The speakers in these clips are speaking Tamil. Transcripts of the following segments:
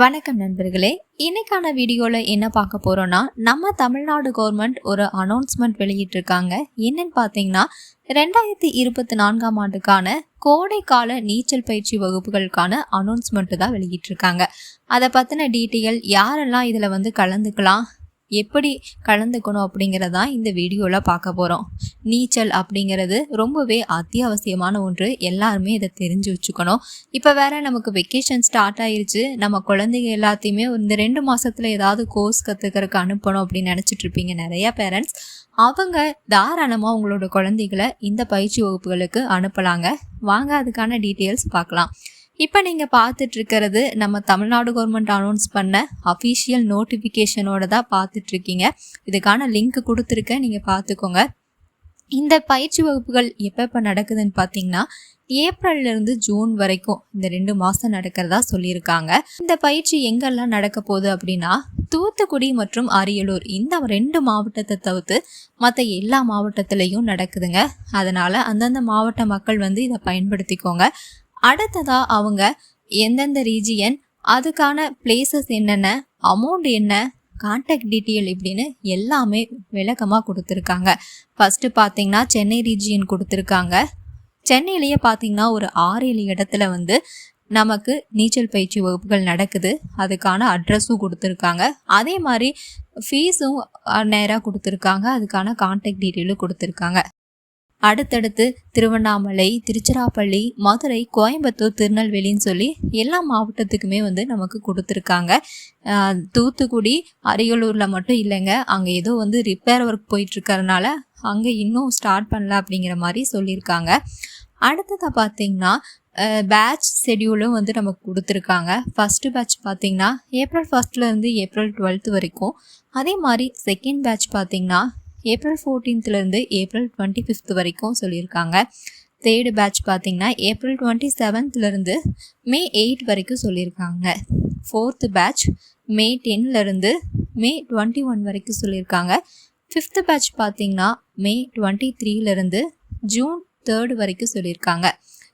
வணக்கம் நண்பர்களே. இன்னைக்கான வீடியோவில் என்ன பார்க்க போகிறோன்னா நம்ம தமிழ்நாடு கவர்மெண்ட் ஒரு அனௌன்ஸ்மெண்ட் வெளியிட்டிருக்காங்க. என்னன்னு பார்த்தீங்கன்னா ரெண்டாயிரத்தி இருபத்தி நான்காம் ஆண்டுக்கான கோடைக்கால நீச்சல் பயிற்சி வகுப்புகளுக்கான அனௌன்ஸ்மெண்ட்டு தான் வெளியிட்டிருக்காங்க. அதை பற்றின டீட்டெயில் யாரெல்லாம் இதில் வந்து கலந்துக்கலாம் எப்படி கலந்துக்கணும் அப்படிங்கிறதான் இந்த வீடியோவில் பார்க்க போகிறோம் நீச்சல் அப்படிங்கிறது ரொம்பவே அத்தியாவசியமான ஒன்று. எல்லாருமே இதை தெரிஞ்சு வச்சுக்கணும். இப்போ வேற நமக்கு வெக்கேஷன் ஸ்டார்ட் ஆயிருச்சு. நம்ம குழந்தைங்க எல்லாத்தையுமே இந்த ரெண்டு மாதத்தில் ஏதாவது கோர்ஸ் கற்றுக்கிறதுக்கு அனுப்பணும் அப்படின்னு நினச்சிட்டு இருப்பீங்க நிறையா பேரண்ட்ஸ் அவங்க தாராளமாக உங்களோட குழந்தைகளை இந்த பயிற்சி வகுப்புகளுக்கு அனுப்பலாங்க. வாங்க அதுக்கான டீட்டெயில்ஸ் பார்க்கலாம். இப்போ நீங்கள் பார்த்துட்டு இருக்கிறது நம்ம தமிழ்நாடு கவர்மெண்ட் அனௌன்ஸ் பண்ண அஃபீஷியல் நோட்டிஃபிகேஷனோட தான் பார்த்துட்ருக்கீங்க இதுக்கான லிங்க் கொடுத்துருக்கேன் நீங்கள் பார்த்துக்கோங்க இந்த பயிற்சி வகுப்புகள் எப்போ எப்போ நடக்குதுன்னு பார்த்தீங்கன்னா ஏப்ரல்லேருந்து ஜூன் வரைக்கும் இந்த ரெண்டு மாதம் நடக்கிறதா சொல்லியிருக்காங்க. இந்த பயிற்சி எங்கெல்லாம் நடக்க போகுது அப்படின்னா தூத்துக்குடி மற்றும் அரியலூர் இந்த ரெண்டு மாவட்டத்தை தவிர்த்து மற்ற எல்லா மாவட்டத்திலையும் நடக்குதுங்க. அதனால் அந்தந்த மாவட்ட மக்கள் வந்து இதை பயன்படுத்திக்கோங்க. அடுத்ததாக அவங்க எந்தெந்த ரீஜியன் அதுக்கான பிளேசஸ் என்னென்ன அமௌண்ட் என்ன கான்டாக்ட் டீட்டெயில் இப்படின்னு எல்லாமே விளக்கமாக கொடுத்துருக்காங்க. ஃபஸ்ட்டு பார்த்தீங்கன்னா சென்னை ரீஜியன் கொடுத்துருக்காங்க. சென்னையிலேயே பார்த்தீங்கன்னா ஒரு ஆறு ஏழு இடத்துல வந்து நமக்கு நீச்சல் பயிற்சி வகுப்புகள் நடக்குது. அதுக்கான அட்ரஸும் கொடுத்துருக்காங்க. அதே மாதிரி ஃபீஸும் நேராக கொடுத்துருக்காங்க. அதுக்கான கான்டாக்ட் டீட்டெயிலும் கொடுத்துருக்காங்க. அடுத்தடுத்து திருவண்ணாமலை திருச்சிராப்பள்ளி மதுரை கோயம்புத்தூர் திருநெல்வேலின்னு சொல்லி எல்லா மாவட்டத்துக்குமே வந்து நமக்கு கொடுத்துருக்காங்க. தூத்துக்குடி அரியலூரில் மட்டும் இல்லைங்க. அங்கே ஏதோ வந்து ரிப்பேர் ஒர்க் போயிட்டுருக்கறனால அங்கே இன்னும் ஸ்டார்ட் பண்ணல அப்படிங்கிற மாதிரி சொல்லியிருக்காங்க. அடுத்ததாக பார்த்தீங்கன்னா பேட்ச் ஷெடியூலும் வந்து நமக்கு கொடுத்துருக்காங்க. ஃபஸ்ட்டு பேட்ச் பார்த்தீங்கன்னா ஏப்ரல் ஃபஸ்ட்லேருந்து ஏப்ரல் டுவெல்த் வரைக்கும். அதே மாதிரி செகண்ட் பேட்ச் பார்த்தீங்கன்னா ஏப்ரல் ஃபோர்டீன்த்லேருந்து ஏப்ரல் டுவெண்ட்டி ஃபிஃப்த் வரைக்கும் சொல்லியிருக்காங்க. தேர்டு பேட்ச் பார்த்திங்கன்னா ஏப்ரல் டுவெண்ட்டி செவன்த்லேருந்து மே எயிட் வரைக்கும் சொல்லியிருக்காங்க. ஃபோர்த்து பேட்ச் மே டென்லேருந்து மே டுவெண்ட்டி ஒன் வரைக்கும் சொல்லியிருக்காங்க. ஃபிஃப்த்து பேட்ச் பார்த்திங்கன்னா மே டுவெண்ட்டி த்ரீலேருந்து ஜூன் தேர்டு வரைக்கும் சொல்லியிருக்காங்க.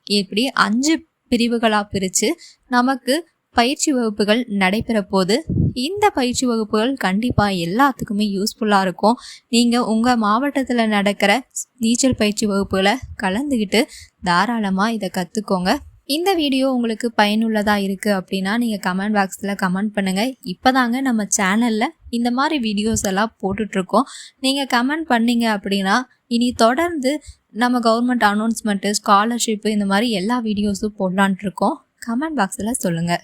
இப்படி அஞ்சு பிரிவுகளாக பிரித்து நமக்கு பயிற்சி வகுப்புகள் நடைபெற போது இந்த பயிற்சி வகுப்புகள் கண்டிப்பாக எல்லாத்துக்குமே யூஸ்ஃபுல்லாக இருக்கும். நீங்கள் உங்கள் மாவட்டத்தில் நடக்கிற நீச்சல் பயிற்சி வகுப்புகளை கலந்துக்கிட்டு தாராளமாக இதை கற்றுக்கோங்க இந்த வீடியோ உங்களுக்கு பயனுள்ளதாக இருக்குது அப்படின்னா நீங்கள் கமெண்ட் பாக்ஸில் கமெண்ட் பண்ணுங்கள் இப்போ தாங்க நம்ம சேனலில் இந்த மாதிரி வீடியோஸ் எல்லாம் போட்டுட்ருக்கோம். நீங்கள் கமெண்ட் பண்ணீங்க அப்படின்னா இனி தொடர்ந்து நம்ம கவர்மெண்ட் அனௌன்ஸ்மெண்ட்டு ஸ்காலர்ஷிப்பு இந்த மாதிரி எல்லா வீடியோஸும் போடலான்ட்ருக்கோம். கமெண்ட் பாக்ஸில் சொல்லுங்கள்